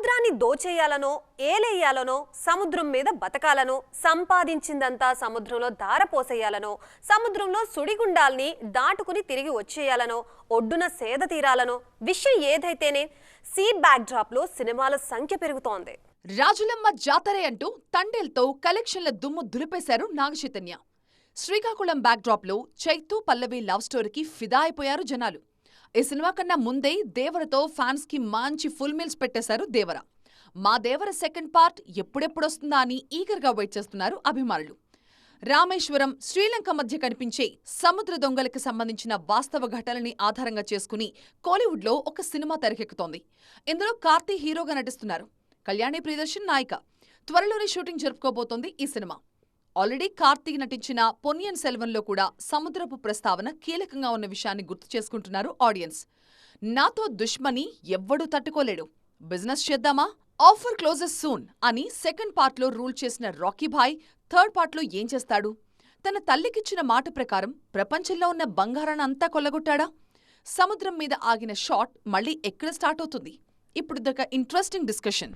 సముద్రాన్ని దోచేయాలనో ఏలేయాలనో సముద్రం మీద బతకాలనో సంపాదించిందంతా సముద్రంలో దారపోసేయాలనో సముద్రంలో సుడిగుండాల్ని దాటుకుని తిరిగి వచ్చేయాలనో ఒడ్డున సేద తీరాలనో విషయం ఏదైతేనే సీడ్ బ్యాక్ డ్రాప్లో సినిమాల సంఖ్య పెరుగుతోంది. రాజులమ్మ జాతరే అంటూ తండేల్తో కలెక్షన్ల దుమ్ము దులిపేశారు నాగచైతన్య. శ్రీకాకుళం బ్యాక్డ్రాప్లో చైతు పల్లవి లవ్ స్టోరీకి ఫిదా అయిపోయారు జనాలు. ఈ సినిమా కన్నా ముందే దేవరతో ఫ్యాన్స్కి మంచి ఫుల్ మీల్స్ పెట్టేశారు దేవర. మా దేవర సెకండ్ పార్ట్ ఎప్పుడెప్పుడొస్తుందా అని ఈగర్గా వెయిట్ చేస్తున్నారు అభిమానులు. రామేశ్వరం శ్రీలంక మధ్య కనిపించే సముద్ర దొంగలకు సంబంధించిన వాస్తవ ఘటనని ఆధారంగా చేసుకుని కోలీవుడ్లో ఒక సినిమా తెరకెక్కుతోంది. ఇందులో కార్తీ హీరోగా నటిస్తున్నారు. కళ్యాణి ప్రియదర్శన్ నాయిక. త్వరలోనే షూటింగ్ జరుపుకోబోతోంది ఈ సినిమా. ఆల్రెడీ కార్తీక్ నటించిన పొన్నియన్ సెల్వన్లో కూడా సముద్రపు ప్రస్తావన కీలకంగా ఉన్న విషయాన్ని గుర్తు చేసుకుంటున్నారు ఆడియన్స్. నాతో దుష్మని ఎవ్వడూ తట్టుకోలేడు. బిజినెస్ చేద్దామా? ఆఫర్ క్లోజెస్ సూన్ అని సెకండ్ పార్ట్లో రూల్ చేసిన రాకీ భాయ్ థర్డ్ పార్ట్లో ఏం చేస్తాడు? తన తల్లికిచ్చిన మాట ప్రకారం ప్రపంచంలో ఉన్న బంగారాన్ని అంతా కొల్లగొట్టాడా? సముద్రం మీద ఆగిన షాట్ మళ్ళీ ఎక్కడ స్టార్ట్ అవుతుంది? ఇప్పుడు దొక ఇంట్రెస్టింగ్ డిస్కషన్.